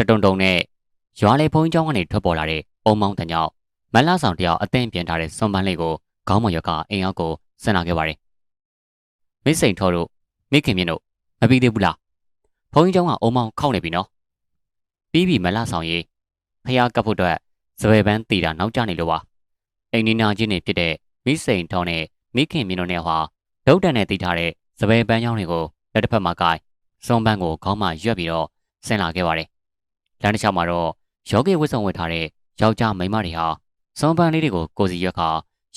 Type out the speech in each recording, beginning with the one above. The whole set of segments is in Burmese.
တတုံတုံနဲ့ရွာလေဘုံကျောင်းကနေထွက်ပေါ်လာတဲ့ပုံမောင်းတညောင်မလဆောင်တယောက်အသင်ပြင်ထားတဲ့စွန်ပန်းလေးကိုခေါင်းမရောကအင်အောက်ကိုဆင်လာခဲ့ပါတယ်။မိစိန်ထော်တို့မိခင်မြင့်တို့မပြီးသေးဘူးလား။ဘုံကျောင်းကအုံမောင်းခောက်နေပြီနော်။ပြီးပြီမလဆောင်ရေးဖျားကပ်ဖို့အတွက်စပယ်ပန်းတီတာနောက်ကျနေလို့ပါ။အိမ်နီနာချင်းနေဖြစ်တဲ့မိစိန်ထော်နဲ့မိခင်မြင့်တို့နဲ့ဟာဒုတ်တန်နဲ့တီထားတဲ့စပယ်ပန်းကျောင်းတွေကိုလက်တစ်ဖက်မှာကိုင်းစွန်ပန်းကိုခေါင်းမှရွက်ပြီးတော့ဆင်လာခဲ့ပါတယ်။ လမ်းတစ်လျှောက်မှာတော့ယောဂီဝတ်ဆောင်ဝတ်ထားတဲ့ယောက်ျားမိန်းမတွေဟာစွန်ပန်းလေးတွေကိုကိုစီရွက်ခါ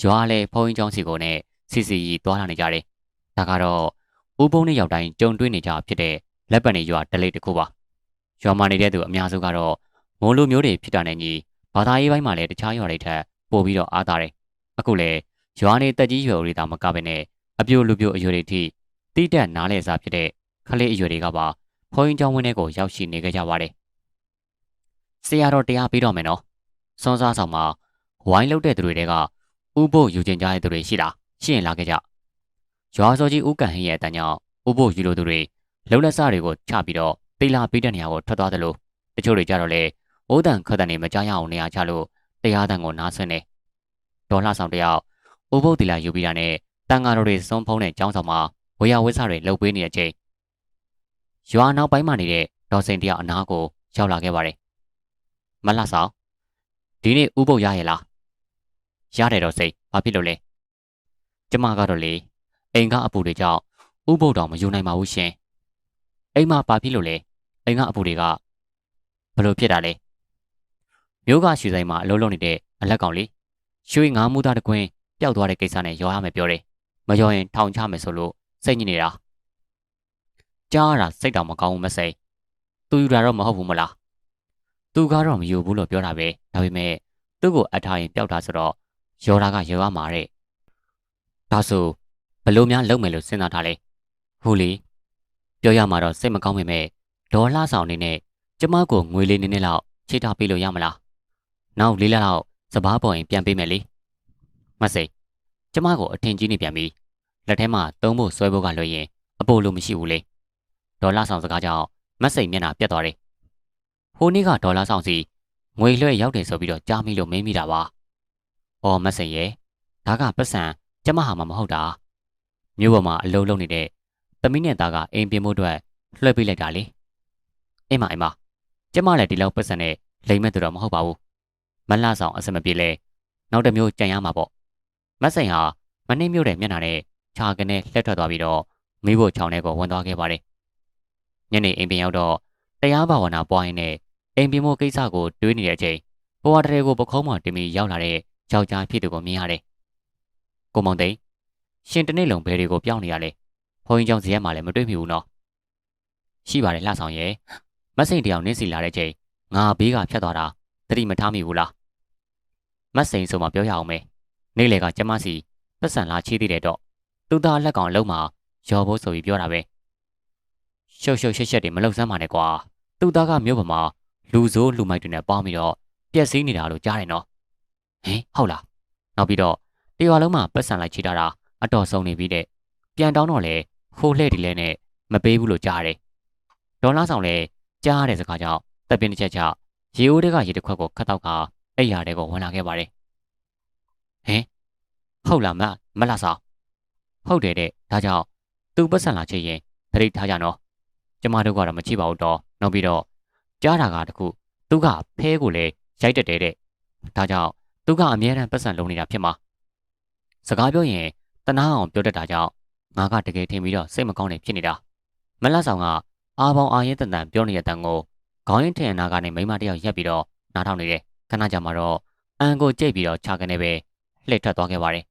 ရွာလေဖုံးင်းချောင်းစီကိုနဲ့စီစီရီသွားလာနေကြတယ်။ဒါကတော့ဦးပုံးနဲ့ရောက်တိုင်းကြုံတွေ့နေကြဖြစ်တဲ့လက်ပတ်နေရွာဒလိတ်တစ်ခုပါ။ရွာမှာနေတဲ့သူအများစုကတော့မိုးလိုမျိုးတွေဖြစ်တာနဲ့ညီဘာသာရေးပိုင်းမှာလည်းတခြားရွာတွေထက်ပိုပြီးတော့အားသာတယ်။အခုလေရွာနေတက်ကြီးရွယ်တွေတာမကပဲနဲ့အပြိုလူပြိုအရွယ်တွေထိတိတက်နားလဲစားဖြစ်တဲ့ခလေးအရွယ်တွေကပါဖုံးင်းချောင်းဝင်းထဲကိုရောက်ရှိနေကြကြပါတယ်။ ဆရာတော်တရားပြီးတော့မယ်နော်။စွန်စားဆောင်မှာဝိုင်းလုတဲ့သူတွေတဲကဥဖို့ယူကျင်ကြတဲ့သူတွေရှိလားရှိရင်လာခဲ့ကြရွာစောကြီးဥကန်ဟင်းရဲ့အတန်းကြောင့်ဥဖို့ယူလိုသူတွေလှုပ်လက်စတွေကိုချပြီးတော့တိလာပေးတဲ့နေရာကိုထွက်သွားသလိုတချို့တွေကြတော့လေအိုးတန်ခတ်တန်တွေမကြားရအောင်နေရာချလို့တရားတန်ကိုနားဆွနေဒေါ်လှဆောင်တယောက်ဥဖို့တိလာယူပြီးတာနဲ့တန်ဃာတော်တွေစုံဖုံးတဲ့ကျောင်းဆောင်မှာဝေယဝိဆတွေလှုပ်ပေးနေတဲ့အချိန်ရွာနောက်ပိုင်းမှာနေတဲ့ဒေါ်စိန်တယောက်အနားကိုရောက်လာခဲ့ပါတယ် မလှဆောင်ဒီနေ့ဥပုပ်ရရဲ့လားရတယ်တော့စိတ်ဘာဖြစ်လို့လဲကျမကတော့လေအိမ်ကအပူတွေကြောင့်ဥပုပ်တော်မယူနိုင်ပါဘူးရှင်အိမ်မှာဘာဖြစ်လို့လဲအိမ်ကအပူတွေကဘလို့ဖြစ်တာလဲမျိုးကရွှေဆိုင်မှာအလုံးလုံးနေတဲ့အလက်ကောင်လေးရွှေငါးမူသားတကွင်းပျောက်သွားတဲ့ကိစ္စနဲ့ရောရမယ်ပြောတယ်မရောရင်ထောင်ချမယ်ဆိုလို့စိတ်ညစ်နေတာကြားရတာစိတ်တောင်မကောင်းဘူးမစိတ်သူယူတာတော့မဟုတ်ဘူးမလား သူကတော့မယူဘူးလို့ပြောတာပဲဒါပေမဲ့သူ့ကိုအထားရင်ပျောက်တာဆိုတော့ရောတာကရောရမှာတဲ့ဒါဆိုဘလို့များလုပ်မယ်လို့စဉ်းစားထားလဲဟိုလေပြောရမှာတော့စိတ်မကောင်းပေမဲ့ဒေါ်လာဆောင်နေနဲ့ကျမကိုငွေလေးနည်းနည်းလောက်ချိတ်ထားပေးလို့ရမလားနောက်လေးလလောက်စပားပေါ်ရင်ပြန်ပေးမယ်လေမစိကျမကိုအထင်ကြီးနေပြန်ပြီလက်ထဲမှာသုံးဖို့ဆွဲဖို့ကလွှဲရင်အပိုလို့မရှိဘူးလေဒေါ်လာဆောင်စကားကြောင့်မစိမျက်နှာပြတ်သွားတယ် ဟိုနေ့ကဒေါ်လာဆောင်စီငွေလွှဲရောက်တယ်ဆိုပြီးတော့ကြားမိလို့မင်းမိတာပါ။အော်မဆင်ရဲ့ဒါကပတ်စံကျမဟာမမဟုတ်တာ။မြို့ပေါ်မှာအလုံးလုံးနေတဲ့သမီးနဲ့သားကအိမ်ပြင်မှုအတွက်လွှဲပေးလိုက်တာလေ။အိမ်မအိမ်မကျမလည်းဒီလောက်ပတ်စံနဲ့လိမ်မဲ့သူတော့မဟုတ်ပါဘူး။မလှဆောင်အစမပြေလဲနောက်တစ်မျိုးကြံရမှာပေါ့။မဆိုင်ဟာမနှင်းမြို့တဲ့မျက်နှာနဲ့ခြာကနေလှက်ထွက်သွားပြီးတော့မိဖို့ချောင်းထဲကိုဝင်သွားခဲ့ပါတယ်။ညနေအိမ်ပြင်ရောက်တော့တရားဘာဝနာပွားရင်းနဲ့ အိမ်ပြင်မှုကိစ္စကိုတွေးနေတဲ့အချိန်ဘဝတရေကိုပခုံးမှတင်ပြီးရောက်လာတဲ့ယောက်ျားဖြစ်သူကိုမြင်ရတယ်။ကိုမောင်သိန်းရှင်တနေ့လုံးဘယ်တွေကိုပြောင်းနေရလဲ။ဘုန်းကြီးကျောင်းဇရက်မှလည်းမတွေ့မိဘူးနော်။ရှိပါတယ်လှဆောင်ရဲ့မစိန်တယောက်နင်းစီလာတဲ့ချိန်ငါဘေးကဖြတ်သွားတာတတိမထားမိဘူးလား။မစိန်ဆိုမှပြောရအောင်မယ်။နေ့လေကကျမစီပတ်စံလာချေးသေးတယ်တော့သူသားလက်ကောင်လုံးမှာရော်ဖို့ဆိုပြီးပြောတာပဲ။ရှုပ်ရှုပ်ရှက်ရှက်တွေမလုံစမ်းပါနဲ့ကွာ။သူသားကမျိုးပေါ်မှာ လူဆိုးလူမိုက်တွေနဲ့ပေါင်းပြီးတော့ပျက်စီးနေတာလို့ကြားတယ်နော်ဟင်ဟုတ်လားနောက်ပြီးတော့တရွာလုံးမှာပတ်စံလိုက်ချီတာတာအတော်ဆုံးနေပြီတဲ့ပြန်တောင်းတော့လေခိုးလှဲ့ဒီလဲနဲ့မပေးဘူးလို့ကြားတယ်ဒေါ်လာဆောင်လဲကြားရတဲ့စကားကြောင့်တပ်ပင်းတစ်ချက်ချရေအိုးတွေကရေတစ်ခွက်ကိုခတ်တော့ကအဲ့ရတဲ့ကိုဝင်လာခဲ့ပါတယ်ဟင်ဟုတ်လားမမလားဆောင်ဟုတ်တယ်တဲ့ဒါကြောင့်သူပတ်စံလာချေရင်တရိတ်ထားကြနော်ကျမတို့ကတော့မချိပါဘူးတော့နောက်ပြီးတော့ ကြားတာကတခုသူကဖဲကိုလည်းရိုက်တက်တယ်တဲ့ဒါကြောင့်သူကအမြဲတမ်းပတ်စံလုံးနေတာဖြစ်မှာစကားပြောရင်တနာအောင်ပြောတတ်တာကြောင့်ငါကတကယ်ထင်ပြီးတော့စိတ်မကောင်းနေဖြစ်နေတာမလတ်ဆောင်ကအာပေါင်အာရင်တန်တန်ပြောနေတဲ့တန်ကိုခေါင်းရင်းထင်နာကနေမိမတယောက်ရက်ပြီးတော့နားထောင်နေတယ်ခဏကြာမှတော့အန်ကိုကြိတ်ပြီးတော့ခြာကနေပဲလှည့်ထွက်သွားခဲ့ပါတယ်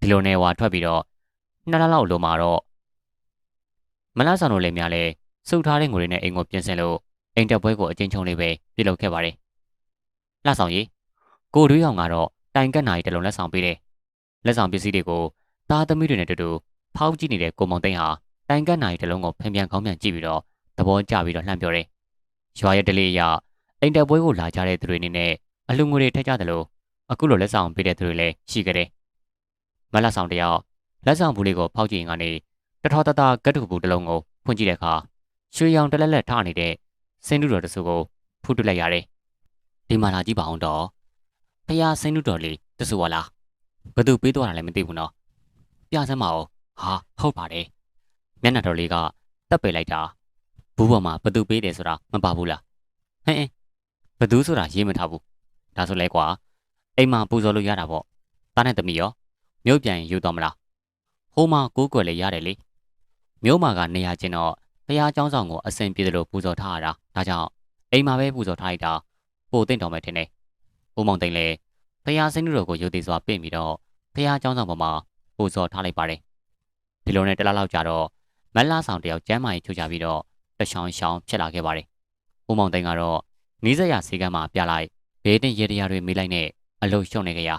ဒီလိုနဲ့ဝါထွက်ပြီးတော့နှစ်လလောက်လိုမှာတော့မလတ်ဆောင်တို့လည်းများလဲစုထားတဲ့ငွေတွေနဲ့အိမ်ကိုပြင်ဆင်လို့ အိမ်တက်ပွဲကိုအချင်းချုံလေးပဲပြုလုပ်ခဲ့ပါတယ်လှဆောင်ကြီးကိုတွေးအောင်ကတော့တိုင်ကက်နာရီတလုံးလက်ဆောင်ပေးတယ်လက်ဆောင်ပစ္စည်းတွေကိုသားသမီးတွေနဲ့တူတူဖောက်ကြည့်နေတဲ့ကိုမောင်သိန်းဟာတိုင်ကက်နာရီတလုံးကိုဖန်ပြန်ကောင်းပြန်ကြည့်ပြီးတော့သဘောကျပြီးတော့လှမ်းပြောတယ်ရွာရဲ့တလေးရအိမ်တက်ပွဲကိုလာကြတဲ့သူတွေအနေနဲ့အလူငွေတွေထည့်ကြတယ်လို့အခုလိုလက်ဆောင်ပေးတဲ့သူတွေလည်းရှိကြတယ်မလက်ဆောင်တယောက်လက်ဆောင်ဘူးလေးကိုဖောက်ကြည့်ရင်ကနေတထောတသားကတ်တူဘူးတစ်လုံးကိုဖွင့်ကြည့်တဲ့အခါရွှေရောင်တလက်လက်ထားနေတဲ့ စင်းတူတော်တဆူကိုဖူးတွလိုက်ရတယ်ဒီမှာလာကြည့်ပါအောင်တော့ဖះစင်းတူတော်လေးတဆူဝလားဘသူပေးသွားတာလည်းမသိဘူးနော်ပြစမ်းပါဦးဟာဟုတ်ပါတယ်မျက်နှာတော်လေးကတက်ပယ်လိုက်တာဘူးပေါ်မှာဘသူပေးတယ်ဆိုတာမပါဘူးလားဟဲ့ဘသူဆိုတာရေးမထားဘူးဒါဆိုလဲကွာအိမ်မှာပူဇော်လို့ရတာပေါ့တားနဲ့သမီးရောမြို့ပြန်ယူတော့မလားဟိုမှာကိုးကွယ်လေရတယ်လေမြို့မှာကနေရာချင်းတော့ ဘုရားကျောင်းဆောင်ကိုအစဉ်ပြေတယ်လို့ပူဇော်ထားရတာဒါကြောင့်အိမ်မှာပဲပူဇော်ထားလိုက်တာပိုသိမ့်တော်မယ်ထင်တယ်ဦးမောင်သိမ့်လည်းဘုရားဆင်းတို့ကိုရိုသေစွာပြင့်ပြီးတော့ဘုရားကျောင်းဆောင်ပေါ်မှာပူဇော်ထားလိုက်ပါတယ်ဒီလိုနဲ့တလားလောက်ကြာတော့မက်လာဆောင်တယောက်ကျမ်းမာရေးချိုးချပြီးတော့တရှောင်းရှောင်းဖြစ်လာခဲ့ပါတယ်ဦးမောင်သိမ့်ကတော့နီးစက်ရဆေးကမ်းမှာပြလိုက်ဘေးတင်ရေတရာတွေမေးလိုက်နဲ့အလုရှုံနေကြရ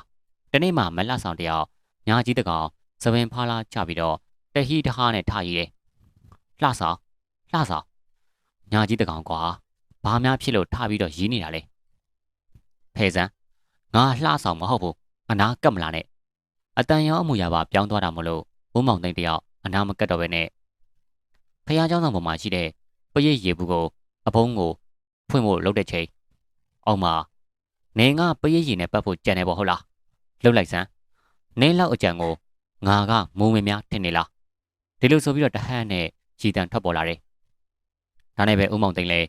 တနေ့မှမက်လာဆောင်တယောက်ညာကြီးတကောင်သပင်ဖားလာချပြီးတော့တဟီတဟာနဲ့ထားရည်တယ်လှဆောင် လှဆောင်ညာကြီးတကောင်ကွာဘာများဖြစ်လို့ထားပြီးတော့ရီးနေတာလဲဖဲစမ်းငါလှဆောင်မဟုတ်ဘူးအနာကပ်မလာနဲ့အတန်ရောအမူအရာပါပြောင်းသွားတာမလို့ဘုံမောင်သိန်းတယောက်အနာမကတ်တော့ပဲနဲ့ဖះเจ้าဆောင်ပေါ်မှာရှိတဲ့ပရိတ်ရေဘူးကိုအဖုံးကိုဖွင့်ဖို့လုပ်တဲ့ချိန်အောင်မနေငါပရိတ်ရေနဲ့ပတ်ဖို့ကြံနေပေါ့ဟုတ်လားလှုပ်လိုက်စမ်းနင်းလောက်အကြံကိုငါကမုံမများထင်နေလားဒီလိုဆိုပြီးတော့တဟန်းနဲ့ကြည်တန်ထွက်ပေါ်လာတယ် ဒါနဲ့ပဲဦးမောင်သိန်းလဲ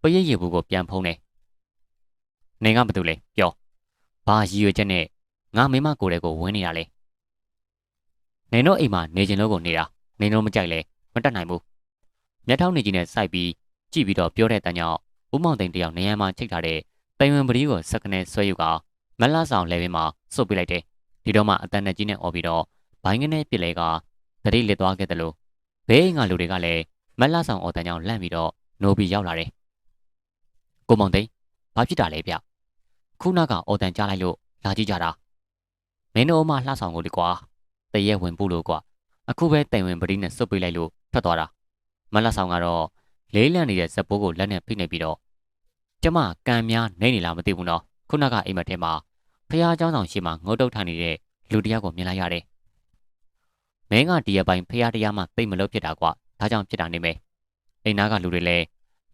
ပရိတ်ရေဘူးကိုပြန်ဖုံးတယ်နေကဘာတူလဲပြောဘာရည်ရွယ်ချက်နဲ့ငါမိမကိုယ်တဲ့ကိုဝင်နေတာလဲနေတော့အိမ်မှာနေကျင်လို့ကိုနေတာနေတော့မကြိုက်လဲမတက်နိုင်ဘူးမျက်ထောက်နေကြီးနဲ့စိုက်ပြီးကြည့်ပြီးတော့ပြောတဲ့တန်ကြောင့်ဦးမောင်သိန်းတယောက်နေရမှာချိတ်ထားတဲ့တိုင်ဝမ်ပရီကိုစက္ကနဲ့ဆွဲယူကမက်လာဆောင်လဲပင်မှာစုပ်ပြလိုက်တယ်ဒီတော့မှအတန်နဲ့ကြီးနဲ့អော်ပြီးတော့ဘိုင်းကနေပြစ်လဲကတတိလစ်သွားခဲ့တယ်လို့ဘေးအိမ်ကလူတွေကလည်း မက်လာဆောင်អော်တန်ကြောင့်လန့်ပြီးတော့နိုးပြီးရောက်လာတယ်ကိုမောင်သိန်းဘာဖြစ်တာလဲဗျခုနကအော်တန်ကြားလိုက်လို့လာကြည့်ကြတာမင်းတို့အမလှဆောင်ကိုလေကွာတရဲဝင်ပို့လို့ကွာအခုပဲတိုင်ဝင်ပရိနဲ့စွတ်ပေးလိုက်လို့ထွက်သွားတာမလှဆောင်ကတော့လေးလန့်နေတဲ့ဇက်ပိုးကိုလက်နဲ့ဖိနေပြီးတော့ကျမကံများနေနေလားမသိဘူးနော်ခုနကအိမ်မက်ထဲမှာဖះเจ้าဆောင်ရှိမှငုတ်တုတ်ထိုင်နေတဲ့လူတယောက်ကိုမြင်လိုက်ရတယ်မင်းကဒီရပိုင်းဖះတရားမှတိတ်မလို့ဖြစ်တာကွာ ဒါကြောင့်ဖြစ်တာနေမယ်အိမ်သားကလူတွေလည်း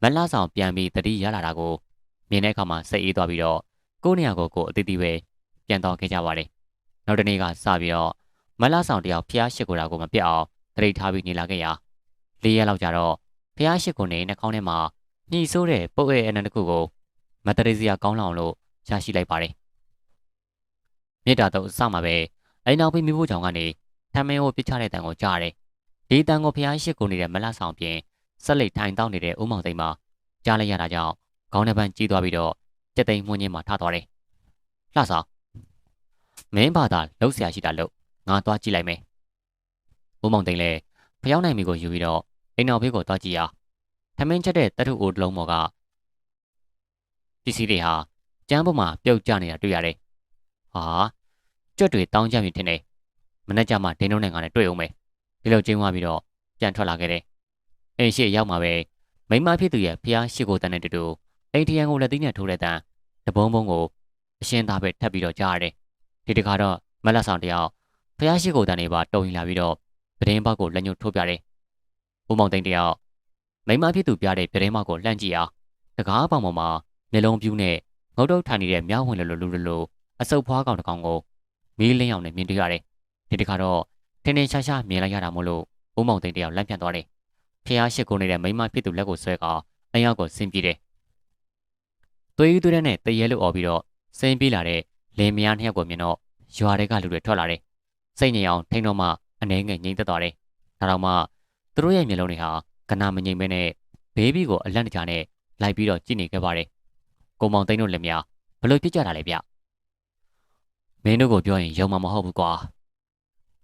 မလှဆောင်ပြန်ပြီးတတိရလာတာကိုမြင်တဲ့အခါမှာစိတ်အေးသွားပြီးတော့ကိုယ့်နေရာကိုကိုယ်အတိအသေးပဲပြန်တော့ခဲ့ကြပါတယ်။နောက်တနေ့ကစပြီးတော့မလဆောင်တယောက်ဖျားရှိကိုတာကိုမပြတ်အောင်တရိတ်ထားပြီးနေလာခဲ့ရာလေးရက်လောက်ကြာတော့ဖျားရှိကိုနေနှာခေါင်းထဲမှာညှိဆိုးတဲ့ပုတ်ရဲ့အနံတစ်ခုကိုမတရေစီယာကောင်းလောင်လို့ရရှိလိုက်ပါတယ်။မြေတာတော့အစမှာပဲအိမ်နောက်ပြီးမိဖို့ကြောင့်ကနေထမင်းကိုပြစ်ချတဲ့တန်ကိုကြားရတယ်။ ဒီတန်ကိုဖျားရှိကိုနေတဲ့မလဆောင်ပြင်ဆက်လက်ထိုင်တောင်းနေတဲ့ဦးမောင်သိန်းမှာကြားလိုက်ရတာကြောင့်ခေါင်းထဲပန်းကြီးသွားပြီးတော့ကြက်သိမ်းမွှင်းချင်းမှာထားသွားတယ်။လှဆောင်မင်းဘာသာလှုပ်ရှားရှိတာလို့ငါသွားကြည့်လိုက်မယ်။ဦးမောင်သိန်းလည်းဖျောင်းနိုင်မီကိုယူပြီးတော့အိမ်နောက်ဖေးကိုသွားကြည့်ရ။ထမင်းချက်တဲ့တထုအိုတလုံးပေါ်ကပစ္စည်းတွေဟာကျမ်းပေါ်မှာပြုတ်ကျနေတာတွေ့ရတယ်။ဟာကြွက်တွေတောင်းကြမြင်တင်နေ။မနေ့ကမှဒင်းလုံးနဲ့ငါနဲ့တွေ့အောင်မယ်။ ဒီလိုကျင်းသွားပြီးတော့ပြန်ထွက်လာခဲ့တယ်။အိမ်ရှိရောက်မှာပဲမိမဖြစ်သူရဲ့ဖျားရှိကိုတန်းတဲ့တူတူအိမ်ထရန်ကိုလက်သိနဲ့ထိုးတဲ့တန်းတဘုံဘုံကိုအရှင်းသားပဲထပ်ပြီးတော့ကြားရတယ်ဒီတခါတော့မလက်ဆောင်တယောက်ဖះရှိကိုတန်းနေပါတုံရင်လာပြီးတော့ပဒင်းဘောက်ကိုလက်ညှိုးထိုးပြတယ်ဦးမောင်သိန်းတယောက်မိမဖြစ်သူပြတဲ့ပဒင်းဘောက်ကိုလှန့်ကြည့်အောင်တကားပေါင်ပေါ်မှာနှလုံးပြူးနဲ့ငုတ်တုတ်ထိုင်နေတဲ့မြောက်ဝင်လိုလိုလူလိုအစုပ်ဖွားကောင်တစ်ကောင်ကိုမီးလင်းအောင်နဲ့မြင်တွေ့ရတယ်ဒီတခါတော့ ထင်းထင်းရှားရှားမြင်လိုက်ရတာမို့လို့ဦးမောင်သိန်းတယောက်လန့်ပြန်သွားတယ်ဖះရှိကိုနေတဲ့မိမဖြစ်သူလက်ကိုဆွဲကအယောက်ကိုဆင်းပြေးတယ်သွေးသွေးနဲ့တရဲလို့អော်ပြီးတော့စိန်ပြေးလာတဲ့လင်မယားနှစ်ယောက်ကိုမြင်တော့ရွာတွေကလူတွေထွက်လာတယ်။စိတ်ငြိမ်အောင်ထိန်တော့မှအနေငယ်ငြိမ်သက်သွားတယ်။ဒါတော့မှသူတို့ရဲ့မျက်လုံးတွေဟာကနာမငြိမ်မဲနဲ့ဘေဘီကိုအလန့်တကြားနဲ့လိုက်ပြီးတော့ကြည့်နေခဲ့ပါတယ်။ကိုမောင်သိန်းတို့လည်းများဘလို့ပြစ်ကြတာလဲဗျ။မင်းတို့ကိုပြောရင်ယုံမှာမဟုတ်ဘူးကွာ။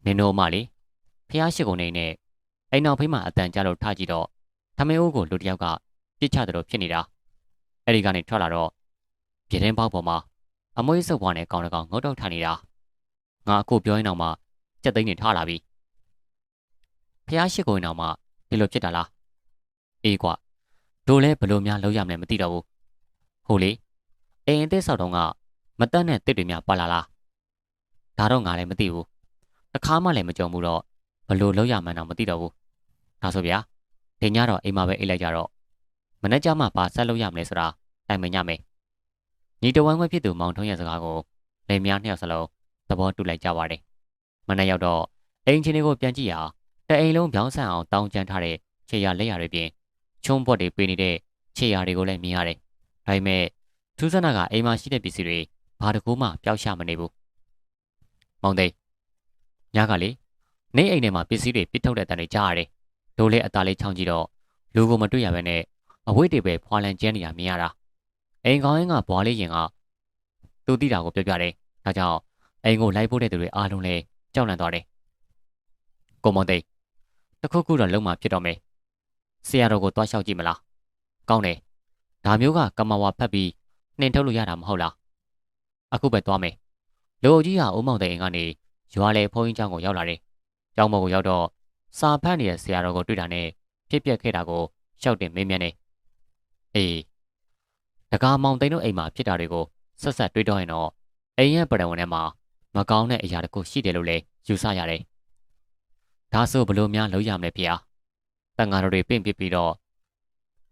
မင်းတို့အမလေးဖះရှိကုန်နေနဲ့အိမ်နောက်ဖေးမှာအတန်ကြလို့ထကြည့်တော့ထမင်းအိုးကိုလူတယောက်ကပြစ်ချတယ်လို့ဖြစ်နေတာ။အဲ့ဒီကနေထွက်လာတော့ပြတင်းပေါက်ပေါ်မှာအမွှေးစုပ်ပွားနဲ့ကောင်းတကောင်ငုတ်တော့ထိုင်နေတာငါအခုပြောရင်တော့မှကြက်သိန်းနေထားလာပြီဖះရှိကိုရင်တော့မှဒီလိုဖြစ်တာလားအေးကွာတို့လဲဘလို့များလောက်ရမလဲမသိတော့ဘူးဟုတ်လေအိမ်အသက်ဆောက်တော့ကမတက်နဲ့တစ်တွေများပါလာလားဒါတော့ငါလည်းမသိဘူး တခါမှလည်းမကြုံဘူးတော့ဘလို့လောက်ရမှန်းတော့မသိတော့ဘူးဒါဆိုဗျာဒီညတော့အိမ်မှာပဲအိတ်လိုက်ကြတော့မနေ့ကမှပါဆက်လုပ်ရမလဲဆိုတာတိုင်ပင်ကြမယ်ညီတဝမ်းခွဲဖြစ်သူမောင်ထုံးရဲ့စကားကိုလင်မယားနှစ်ယောက်စလုံးသဘောတူလိုက်ကြပါတယ်မနေ့ရောက်တော့အိမ်ချင်းတွေကိုပြန်ကြည့်ရတအိမ်လုံးပြောင်းဆန်အောင်တောင်းကျမ်းထားတဲ့ခြေရလက်ရတွေပြင်ချုံပွက်တွေပေးနေတဲ့ခြေရတွေကိုလည်းမြင်ရတယ်ဒါပေမဲ့ထူးဆန်းတာကအိမ်မှာရှိတဲ့ပစ္စည်းတွေဘာတကူမှပျောက်ရှာမနေဘူးမောင်သိန်း ညကလေနေအိမ်ထဲမှာပစ္စည်းတွေပစ်ထုတ်တဲ့တန်တွေကြားရတယ်ဒိုးလေးအသားလေးချောင်းကြည့်တော့လူကိုမတွေ့ရဘဲနဲ့အဝိတ်တွေပဲဖွာလန်ကျဲနေရမြင်ရတာအိမ်ကောင်းရင်ကဘွားလေးရင်ကသူတိတာကိုပြောပြတယ်ဒါကြောင့်အိမ်ကိုလိုက်ဖို့တဲ့သူတွေအားလုံးလည်းကြောက်လန့်သွားတယ်ကိုမောင်သိန်းတခုခုတော့လုံးမဖြစ်တော့မယ်ဆရာတော်ကိုတွားလျှောက်ကြည့်မလားကောင်းတယ်ဒါမျိုးကကမဝါဖတ်ပြီးနှင်ထုတ်လို့ရတာမဟုတ်လားအခုပဲသွားမယ်လူအုပ်ကြီးဟာဦးမောင်သိန်းအိမ်ကနေ ရွာလေဘုန်းကြီးကျောင်းကိုရောက်လာတယ်။ကျောင်းပေါ်ကိုရောက်တော့စာဖတ်နေတဲ့ဆရာတော်ကိုတွေ့တာနဲ့ဖြစ်ပျက်ခဲ့တာကိုရှောက်တင်မေးမြန်းတယ်။အေးတကာမောင်တိန်တို့အိမ်မှာဖြစ်တာတွေကိုဆက်ဆက်တွေးတော့ရင်တော့အိမ်ရဲ့ပရဝဏ်ထဲမှာမကောင်းတဲ့အရာတခုရှိတယ်လို့လည်းယူဆရတယ်။ဒါဆိုဘလို့များလုပ်ရမလဲဖေ။တန်ဃာတော်တွေပြင့်ပစ်ပြီးတော့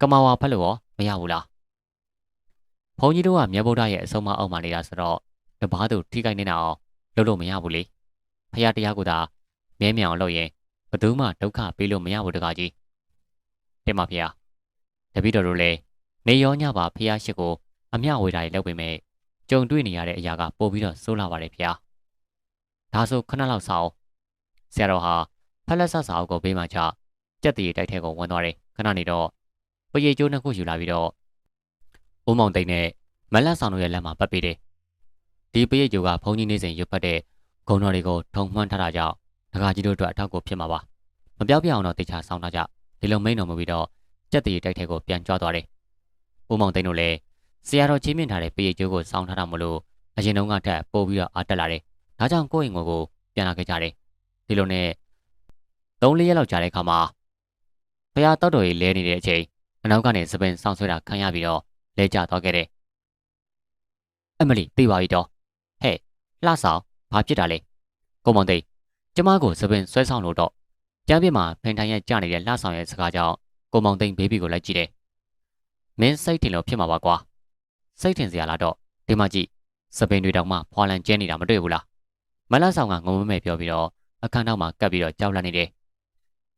ကမာဝါဖက်လို့ရောမရဘူးလား။ဘုန်းကြီးတို့ကမြတ်ဗုဒ္ဓရဲ့အဆုံးအမအောက်မှာနေတာဆိုတော့တပားသူထိခိုက်နေတာအောင်လုပ်လို့မရဘူးလေ။ ဖះတရားကသာမြဲမြံအောင်လုပ်ရင်ဘယ်သူမှဒုက္ခပေးလို့မရဘူးတကားကြီးတင်ပါဖះတပည့်တော်တို့လည်းနေရောညပါဖះရှိကိုအမျှဝေတာတွေလုပ်ပေမဲ့ကြုံတွေ့နေရတဲ့အရာကပို့ပြီးတော့ဆိုးလာပါတယ်ဖះဒါဆိုခဏလောက်စောင်းဆရာတော်ဟာဖက်လက်ဆက်စာအုပ်ကိုဘေးမှာချကြက်တရီတိုက်ထဲကိုဝင်သွားတယ်ခဏနေတော့ပရိကျိုးနှစ်ခုယူလာပြီးတော့ဦးမောင်သိန်းနဲ့မလတ်ဆောင်တို့ရဲ့လက်မှာပတ်ပေးတယ်ဒီပရိကျိုးကဘုန်းကြီးနေစဉ်ရွတ်ဖတ်တဲ့ ဂုံတော်တွေကိုထုံမှန်းထားတာကြောင့်ဒကာကြီးတို့အတွက်အထောက်အကူဖြစ်မှာပါမပြောက်ပြအောင်တော့တေချာဆောင်းထားကြဒီလိုမိန်တော်မူပြီးတော့ကြက်တရီတိုက်ထဲကိုပြန်ကြွသွားတယ်ဦးမောင်သိန်းတို့လည်းဆရာတော်ချင်းမြင့်ထားတဲ့ပရိကျိုးကိုဆောင်းထားတာမလို့အရင်တုန်းကထက်ပို့ပြီးတော့အားတက်လာတယ်ဒါကြောင့်ကိုယ့်အိမ်ကိုပြန်လာခဲ့ကြတယ်ဒီလိုနဲ့၃၄ရက်လောက်ကြာတဲ့အခါမှာဖះတောက်တော်ကြီးလဲနေတဲ့အချိန်အနောက်ကနေစပင်ဆောင်းဆွဲတာခံရပြီးတော့လဲကျသွားခဲ့တယ်။အမလီသိပါပြီတော့။ဟဲ့လှဆောင် ဘာဖြစ်တာလဲ။ကိုမောင်သိကျမကိုစပင်ဆွဲဆောင်လို့တော့ကျမ်းပြမှာဖိန်ထိုင်ရဲ့ကြနေတဲ့လှဆောင်ရဲ့စကားကြောင့်ကိုမောင်သိဘေဘီကိုလိုက်ကြည့်တယ်။မင်းစိတ်ထင်လို့ဖြစ်မှာပါကွာ။စိတ်ထင်စရာလားတော့ဒီမှာကြည့်စပင်တွေတောင်မှဖွာလန်ကျဲနေတာမတွေ့ဘူးလား။မလဆောင်ကငုံမမဲ့ပြောပြီးတော့အခန်းနောက်မှာကပ်ပြီးတော့ကြောက်လန့်နေတယ်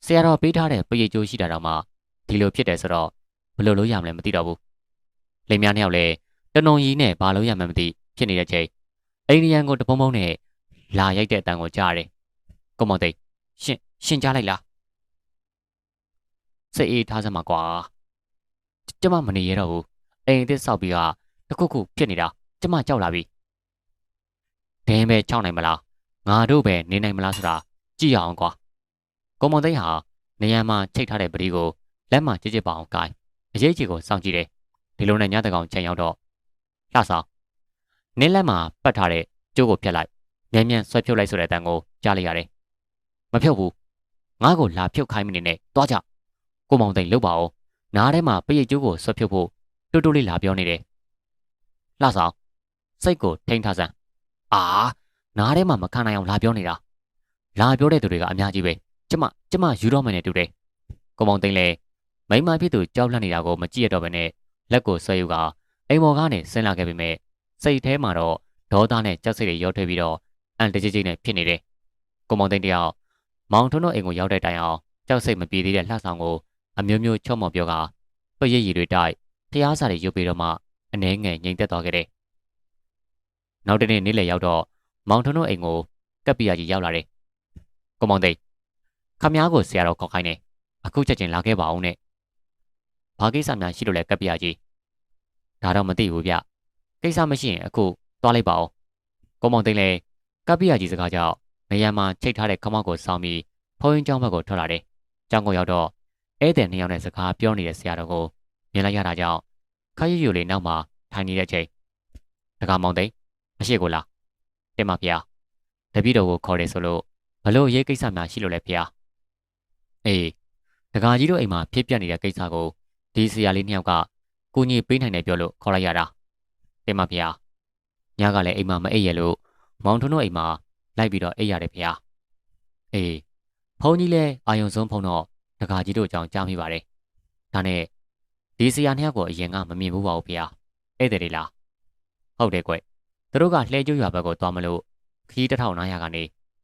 ဆရာတော်ပေးထားတဲ့ပရိကျိုးရှိတာတော့မှဒီလိုဖြစ်တယ်ဆိုတော့ဘယ်လိုလုပ်ရမလဲမသိတော့ဘူးလိမ်များနှစ်ယောက်လည်းတနုံကြီးနဲ့ဘာလို့ရမှန်းမသိဖြစ်နေတဲ့ချိန် အိန္ဒိယန်ကိုတပုံပုံနဲ့လာရိုက်တဲ့အတန်ကိုကြားရတယ်ကိုမောင်သိရှင်ရှင်ကြားလိုက်လားစိတ်အေးထားစမ်းပါကွာကျမမနေရတော့ဘူးအိမ်အစ်ဆောက်ပြီးကတခုခုဖြစ်နေတာကျမကြောက်လာပြီဒင်းပဲချောင်းနိုင်မလားငါတို့ပဲနေနိုင်မလားဆိုတာကြည့်ရအောင်ကွာကိုမွန်သိန်းဟာနေရန်မှာချိတ်ထားတဲ့ပတိကိုလက်မှာကြစ်ကြစ်ပအောင်ကိုင်အရေးကြီးကိုစောင့်ကြည့်တယ်ဒီလိုနဲ့ညတကောင်ချိန်ရောက်တော့လှဆောင် နင်းလက်မှာပတ်ထားတဲ့ကျိုးကိုဖြတ်လိုက်မြန်မြန်ဆွဲဖြုတ်လိုက်ဆိုတဲ့အတန်ကိုကြားလိုက်ရတယ်မဖြုတ်ဘူးငါ့ကိုလာဖြုတ်ခိုင်းမနေနဲ့တွားကြကိုမောင်သိန်းလှုပ်ပါအောင်နားထဲမှာပရိတ်ကျိုးကိုဆွဲဖြုတ်ဖို့တူတူလေးလာပြောနေတယ်လှဆောင်စိတ်ကိုထိန်းထားစမ်းအာနားထဲမှာမခံနိုင်အောင်လာပြောနေတာလာပြောတဲ့သူတွေကအများကြီးပဲကျမကျမယူတော့မယ်နဲ့တူတယ်ကိုမောင်သိန်းလည်းမိမဖြစ်သူကြောက်လန့်နေတာကိုမကြည့်ရတော့ဘဲနဲ့လက်ကိုဆွဲယူကအိမ်မော်ကနေဆင်းလာခဲ့ပေမဲ့ စိတ်ထဲမှာတော့ဒေါသနဲ့ကြောက်စိတ်တွေရောထွေးပြီးတော့အန်တကြိတ်ကြိတ်နဲ့ဖြစ်နေတယ်ကိုမောင်သိန်းတယောက်မောင်ထွန်းတို့အိမ်ကိုရောက်တဲ့တိုင်အောင်ကြောက်စိတ်မပြေသေးတဲ့လှဆောင်ကိုအမျိုးမျိုးချော့မော်ပြောကပရိတ်ရည်တွေတိုက်ဖျားစာတွေရုပ်ပြီးတော့မှအနှဲငယ်ငြိမ်သက်သွားခဲ့တယ်နောက်တနေ့နေ့လည်ရောက်တော့မောင်ထွန်းတို့အိမ်ကိုကပ်ပီယာကြီးရောက်လာတယ်ကိုမောင်သိန်းခမားကိုဆရာတော်ခေါ်ခိုင်းတယ်အခုချက်ချင်းလာခဲ့ပါအောင်နဲ့ဘာကိစ္စများရှိလို့လဲကပ်ပြကြီးဒါတော့မသိဘူးဗျ ကိစ္စမရှိရင်အခုသွားလိုက်ပါအောင်ကိုမောင်သိန်းလဲကပ်ပြကြီးစကားကြောင့်မယံမှာချိတ်ထားတဲ့ခမောက်ကိုစောင်းပြီးဖုန်းကျောင်းဘက်ကိုထွက်လာတယ်ကျောင်းကိုရောက်တော့ဧည့်သည်နှစ်ယောက်နဲ့စကားပြောနေတဲ့ဆရာတော်ကိုမြင်လိုက်ရတာကြောင့်ခရရွရွလေးနောက်မှာထိုင်နေတဲ့ချိန်တကားမောင်သိန်းမရှိကိုလားတင်ပါဗျာတပည့်တော်ကိုခေါ်တယ်ဆိုလို့ဘလို့ရေးကိစ္စများရှိလို့လဲဗျာအေးဒကာကြီးတို့အိမ်မှာဖြစ်ပျက်နေတဲ့ကိစ္စကိုဒီဆရာလေးနှစ်ယောက်ကကိုကြီးပေးနိုင်တယ်ပြောလို့ခေါ်လိုက်ရတာ တင်ပါဗျာညကလည်းအိမ်မှာမအိပ်ရလို့မောင်ထွန်းတို့အိမ်မှာလိုက်ပြီးတော့အိပ်ရတယ်ဗျာအေးဖုန်းကြီးလည်းအာယုံဆုံးဖုန်းတော့ဒကာကြီးတို့အကြောင်းကြားမိပါတယ်ဒါနဲ့ဒီဆရာနှစ်ယောက်ကိုအရင်ကမမြင်ဘူးပါဘူးဖေ။ဧည့်သည်တွေလား။ဟုတ်တယ်ကွ။သူတို့ကလှဲကျိုးရွာဘက်ကိုသွားမလို့ခီးတစ်ထောင်နားရကနေ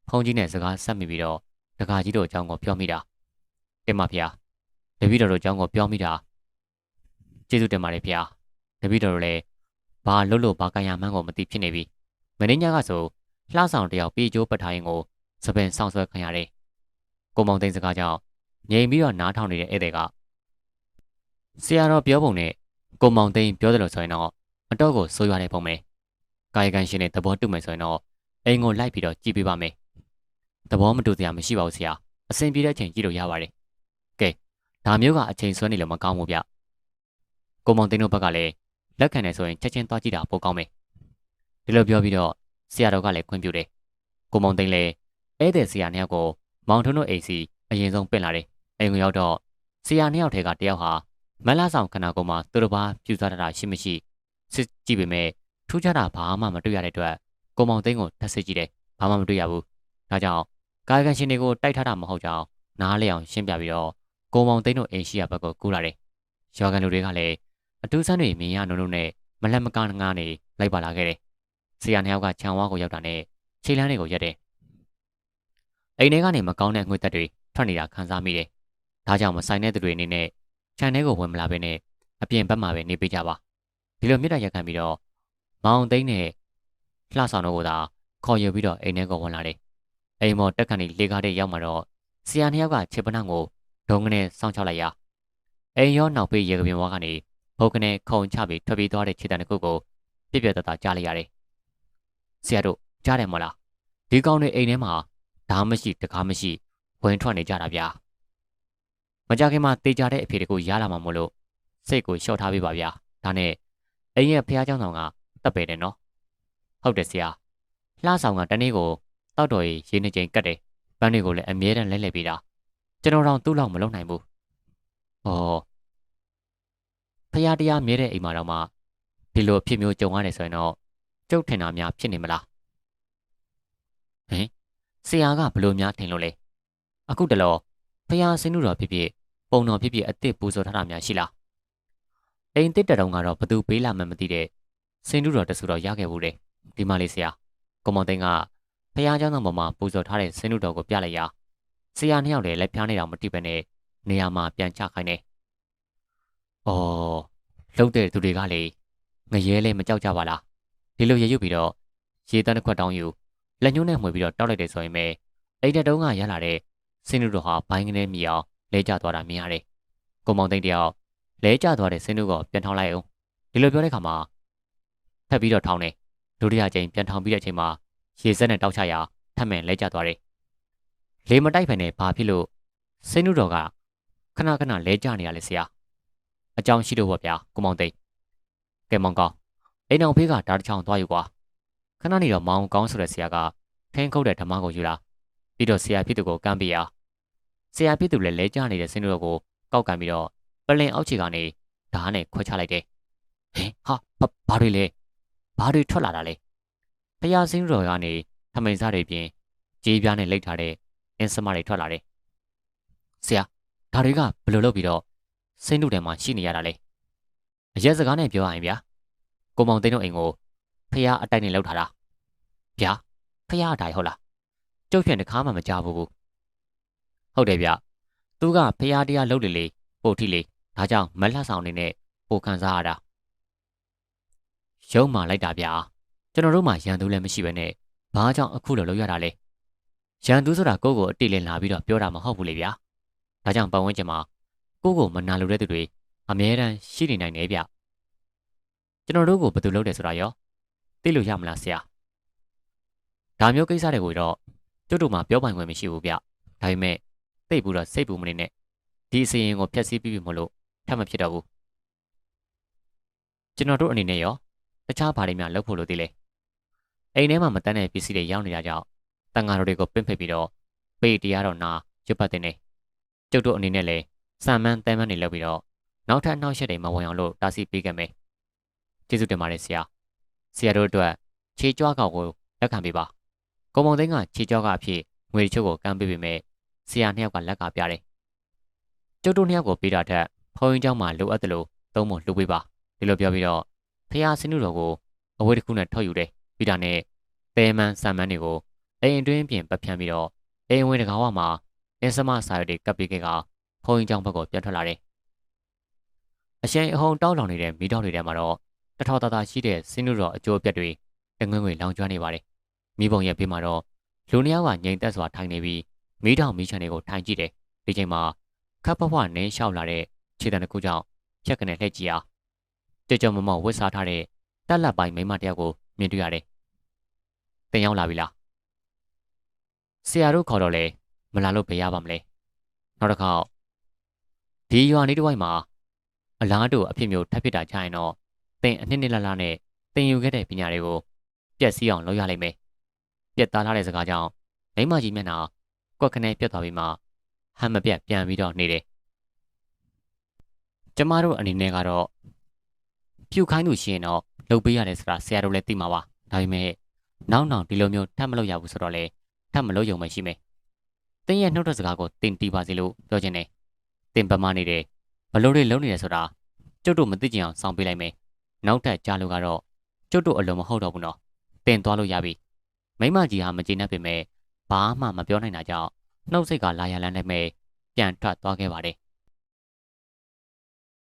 ဖုန်ကြီးနဲ့စကားဆက်မိပြီးတော့တကာကြီးတို့အကြောင်းကိုပြောမိတာ။တင်ပါဖေ။တပည့်တော်တို့အကြောင်းကိုပြောမိတာ။ကျေးဇူးတင်ပါတယ်ဖေ။တပည့်တော်တို့လည်း ဘာလို့လို့ဘာကံရမှန်းကိုမသိဖြစ်နေပြီ။မင်းညကဆိုလှဆောင်တယောက်ပြေကျိုးပတ်ထားရင်ကိုစပင်ဆောင်ဆွဲခံရတယ်။ကိုမောင်သိန်းစကားကြောင့်ငြိမ်ပြီးတော့နားထောင်နေတဲ့ဧည့်သည်ကဆရာတော်ပြောပုံနဲ့ကိုမောင်သိန်းပြောတယ်လို့ဆိုရင်တော့အတော့ကိုဆိုးရွားတဲ့ပုံပဲ။ကာယကံရှင်နဲ့သဘောတူမယ်ဆိုရင်တော့အိမ်ကိုလိုက်ပြီးတော့ကြည့်ပေးပါမယ်။သဘောမတူစရာမရှိပါဘူးဆရာ။အဆင်ပြေတဲ့အချိန်ကြည့်လို့ရပါတယ်။ကဲဒါမျိုးကအချိန်ဆွဲနေလို့မကောင်းဘူးဗျ။ကိုမောင်သိန်းတို့ဘက်ကလည်း လက်ခံနေဆိုရင်ချက်ချင်းသွားကြည့်တာပိုကောင်းမယ်။ဒီလိုပြောပြီးတော့ဆရာတော်ကလည်းခွင့်ပြုတယ်။ကိုမောင်သိန်းလည်းဧည့်သည်ဆရာနှစ်ယောက်ကိုမောင်ထုံးတို့အိမ်စီအရင်ဆုံးပင့်လာတယ်။အိမ်ကိုရောက်တော့ဆရာနှစ်ယောက်ထဲကတယောက်ဟာမလာဆောင်ခနာကုန်းမှာသူတို့ဘာပြူစားတာရှိမရှိစစ်ကြည့်ပေမဲ့ထူးခြားတာဘာမှမတွေ့ရတဲ့အတွက်ကိုမောင်သိန်းကိုထပ်စစ်ကြည့်တယ်။ဘာမှမတွေ့ရဘူး။ဒါကြောင့်ကာယကံရှင်တွေကိုတိုက်ထားတာမဟုတ်ကြောင်းနားလည်အောင်ရှင်းပြပြီးတော့ကိုမောင်သိန်းတို့အိမ်ရှိရာဘက်ကိုကူးလာတယ်။ရော်ကန်လူတွေကလည်း အတူဆန်းတွေမြင်ရနုံနုံနဲ့မလက်မကားငားနေလိုက်ပါလာခဲ့တယ်။ဆရာနှစ်ယောက်ကခြံဝါကိုရောက်တာနဲ့ခြေလမ်းတွေကိုရက်တယ်။အိမ်ထဲကနေမကောင်းတဲ့ငွေသက်တွေထွက်နေတာခံစားမိတယ်။ဒါကြောင့်မဆိုင်တဲ့သူတွေအနေနဲ့ခြံထဲကိုဝင်မလာဘဲနဲ့အပြင်ဘက်မှာပဲနေပေးကြပါ။ဒီလိုမြစ်တာရက်ခံပြီးတော့မောင်သိန်းနဲ့လှဆောင်တို့ကသာခေါ်ယူပြီးတော့အိမ်ထဲကိုဝင်လာတယ်။အိမ်မော်တက်ခန့်ဒီလေကားတဲ့ရောက်มาတော့ဆရာနှစ်ယောက်ကခြေပနကိုဒုံကနေစောင့်ချလိုက်ရ။အိမ်ရောနောက်ပေးရေကပင်ဝါကနေ ဘုတ်ကနေခုံချပြီးထွက်ပြေးသွားတဲ့ခြေတံတစ်ခုကိုပြပြတတကြားလိုက်ရတယ်။ဆရာတို့ကြားတယ်မလား။ဒီကောင်တွေအိမ်ထဲမှာဓာမရှိတကားမရှိဝင်ထွက်နေကြတာဗျာ။မကြခင်မှာတေချာတဲ့အဖေတကူရလာမှာမို့လို့စိတ်ကိုလျှော့ထားပေးပါဗျာ။ဒါနဲ့အိမ်ရဲ့ဖះเจ้าဆောင်ကတပ်ပေတယ်နော်။ဟုတ်တယ်ဆရာ။လှဆောင်ကတနေ့ကိုတောက်တော်ရီရင်းနေချိန်ကတ်တယ်။ပန်းတွေကိုလည်းအမြဲတမ်းလဲလှယ်ပေးတာ။ကျွန်တော်တော့သူ့လောက်မလုပ်နိုင်ဘူး။ဟော ဖះတရားမြဲတဲ့အိမ်မှာတော့မှဒီလိုဖြစ်မျိုးကြုံရတယ်ဆိုရင်တော့ကျုပ်ထင်တာများဖြစ်နေမလားဟင်ဆရာကဘလို့များထင်လို့လဲအခုတလောဖះစင်းနုတော်ဖြစ်ဖြစ်ပုံတော်ဖြစ်ဖြစ်အစ်စ်ပူဇော်ထားတာများရှိလားအိမ်တစ်တတုံကတော့ဘသူပေးလာမှမသိတဲ့စင်းနုတော်တဆူတော်ရခဲ့ဘူးတယ်ဒီမလေးဆရာကိုမောင်သိန်းကဖះเจ้าတော်ပေါ်မှာပူဇော်ထားတဲ့စင်းနုတော်ကိုပြလိုက်ရာဆရာနှစ်ယောက်လည်းလက်ဖျားနေတာမတိပဲနဲ့နေရာမှာပြန်ချခိုင်းတယ်။ အော်လှုပ်တဲ့သူတွေကလေငရဲလဲမကြောက်ကြပါလား။ဒီလိုရေရွတ်ပြီးတော့ရေတန်းတစ်ခွက်တောင်းယူလက်ညှိုးနဲ့မှွေပြီးတော့တောက်လိုက်တယ်ဆိုရင်ပဲအိတ်တဲ့တုံးကရလာတဲ့စင်းနုတော်ဟာဘိုင်းကနေမြည်အောင်လဲကျသွားတာမြင်ရတယ်။ကိုမောင်သိန်းတယောက်လဲကျသွားတဲ့စင်းနုကိုပြန်ထောင်းလိုက်အောင်ဒီလိုပြောတဲ့ခါမှာထပ်ပြီးတော့ထောင်းတယ်ဒုတိယကြိမ်ပြန်ထောင်းပြီးတဲ့အချိန်မှာရေစက်နဲ့တောက်ချရာထပ်မံလဲကျသွားတယ်။လေမတိုက်ဖက်နဲ့ဘာဖြစ်လို့စင်းနုတော်ကခဏခဏလဲကျနေရလဲဆရာ။ အကြောင်းရှိတော့ဗောဗျာကိုမောင်သိန်းကဲမောင်ကောင်းအိမ်အောင်ဖေးကဓာတ်ချောင်းသွားယူကွာခဏနေတော့မောင်ကောင်းဆိုတဲ့ဆရာကထင်းခုတ်တဲ့ဓမ္မကိုယူလာပြီးတော့ဆရာဖြစ်သူကိုကမ်းပေးရဆရာဖြစ်သူလည်းလဲကျနေတဲ့စင်းတို့ကိုကောက်ကန်ပြီးတော့ပလင်အောက်ခြေကနေဓာတ်နဲ့ခွဲချလိုက်တယ်ဟင်ဟာဘာတွေလဲဘာတွေထွက်လာတာလဲဖျားစင်းတော်ကနေထမိန်စားတွေပြင်ကြေးပြားနဲ့လိတ်ထားတဲ့အင်းစမတွေထွက်လာတယ်ဆရာဒါတွေကဘယ်လိုလုပ်ပြီးတော့ စိတ်နှုတ်ထဲမှာရှိနေရတာလဲအရက်စကားနဲ့ပြောရရင်ဗျာကိုမောင်သိန်းတို့အိမ်ကိုဖះအတိုက်နဲ့လောက်ထားတာဗျာဖះအတိုက်ဟုတ်လားကျုပ်ဖြင့်တခါမှမကြဘူးဘူးဟုတ်တယ်ဗျသူကဖះတရားလုပ်လေလေပို့ထီလေဒါကြောင့်မလှဆောင်နေနဲ့ပိုခံစားရတာရုံးမာလိုက်တာဗျာကျွန်တော်တို့မှရန်သူလည်းမရှိပဲနဲ့ဘာကြောင့်အခုလိုလုပ်ရတာလဲရန်သူဆိုတာကိုယ့်ကိုအတိတ်လင်လာပြီးတော့ပြောတာမဟုတ်ဘူးလေဗျာဒါကြောင့်ပတ်ဝန်းကျင်မှာ ကိုယ့်ကိုမနာလိုတဲ့သူတွေအမြဲတမ်းရှိနေနိုင်တယ်ဗျကျွန်တော်တို့ကိုဘယ်သူလုပ်တယ်ဆိုတာရောသိလို့ရမလားဆရာဒါမျိုးကိစ္စတွေကိုတော့ကျွတ်တို့မှပြောပိုင်ခွင့်မရှိဘူးဗျဒါပေမဲ့သိဘူးတော့စိတ်ပူမနေနဲ့ဒီအစီရင်ကိုဖျက်ဆီးပြီးပြီမလို့ထပ်မဖြစ်တော့ဘူးကျွန်တော်တို့အနေနဲ့ရောတခြားဘာတွေများလုပ်ဖို့လိုသေးလဲအိမ်ထဲမှာမတန်းတဲ့ပစ္စည်းတွေရောက်နေတာကြောင့်တန်ဃာတော်တွေကိုပင့်ဖိတ်ပြီးတော့ပေးတရားတော်နာရွတ်ပတ်တင်နေကျုပ်တို့အနေနဲ့လည်း စံမန်းတမ်းမန်းနေလောက်ပြီးတော့နောက်ထပ်နောက်ရက်တွေမဝင်အောင်လို့တားဆီးပေးခဲ့မယ်ကျေးဇူးတင်ပါတယ်ဆရာဆရာတို့အတွက်ခြေကြွားကောက်ကိုလက်ခံပေးပါကုံမောင်သိန်းကခြေကြွားကအဖြစ်ငွေချို့ကိုကမ်းပေးပေမဲ့ဆရာနှစ်ယောက်ကလက်ကပြတယ်ကျုပ်တို့နှစ်ယောက်ကိုပေးတာထက်ဖုန်းကြီးเจ้าမှာလိုအပ်တယ်လို့ သုံးဖို့လှုပ်ပေးပါဒီလိုပြောပြီးတော့ဖះစင်းနုတော်ကိုအဝေးတစ်ခုနဲ့ထုတ်ယူတယ်ပြီးတာနဲ့တဲမန်ဆံမန်းတွေကိုအိမ်အတွင်းပြင်ပတ်ဖြန်းပြီးတော့အိမ်ဝင်တကားဝမှာအစမစာရွက်တွေကပ်ပြီးခဲ့က ဖုန်းကြောင်ဘက်ကိုပြန်ထွက်လာတယ်အရှိန်အဟုန်တောက်လောင်နေတဲ့မိတော့တွေထဲမှာတော့တထောက်တသားရှိတဲ့စင်းနုတော်အကျိုးအပြက်တွေတငွေ့ငွေလောင်ကျွမ်းနေပါတယ်မိဘုံရဲ့ဘေးမှာတော့လူနှစ်ယောက်ကငြိမ်သက်စွာထိုင်နေပြီးမိတောင်မိချန်တွေကိုထိုင်ကြည့်တယ်ဒီချိန်မှာခပ်ဖွားဖွားနင်းလျှောက်လာတဲ့ခြေတံတစ်ခုကြောင့်ဖြက်ကနေလှည့်ကြည့်အားကြကြမမောဝစ်စားထားတဲ့တက်လက်ပိုင်းမိမတယောက်ကိုမြင်တွေ့ရတယ်။တင်ရောက်လာပြီလား။ဆရာတို့ခေါ်တော့လေမလာလို့ဘယ်ရပါမလဲ။နောက်တစ်ခါ ဒီရွာနေတစ်ဝိုက်မှာအလားတူအဖြစ်မျိုးထပ်ဖြစ်တာချရင်တော့တင်အနှစ်နှစ်လလနဲ့တင်ယူခဲ့တဲ့ပညာတွေကိုပြက်စီးအောင်လုပ်ရလိမ့်မယ်။ပြက်သားလာတဲ့စကားကြောင့်မိမကြီးမျက်နှာကွက်ခနဲပြတ်သွားပြီးမှဟမ်မပြတ်ပြန်ပြီးတော့နေတယ်။ကျမတို့အနေနဲ့ကတော့ပြုတ်ခိုင်းသူရှိရင်တော့လုပ်ပေးရတယ်ဆိုတာဆရာတို့လည်းသိမှာပါ။ဒါပေမဲ့နောက်နောက်ဒီလိုမျိုးထပ်မလုပ်ရဘူးဆိုတော့လေထပ်မလုပ်ရုံပဲရှိမယ်။တင်းရဲ့နှုတ်တဲ့စကားကိုတင်တီးပါစေလို့ပြောချင်တယ်။ တင်ပမနေတယ်ဘလို့တွေလုံးနေတယ်ဆိုတာကျုပ်တို့မသိကြအောင်စောင့်ပေးလိုက်မယ်။နောက်ထပ်ကြားလို့ကတော့ကျုပ်တို့အလုံးမဟုတ်တော့ဘူးနော်။တင်သွားလို့ရပြီ။မိမကြီးဟာမကျေနပ်ပေမဲ့ဘာမှမပြောနိုင်တာကြောင့်နှုတ်စိတ်ကလာရလန်းနေမဲ့ပြန်ထွက်သွားခဲ့ပါတယ်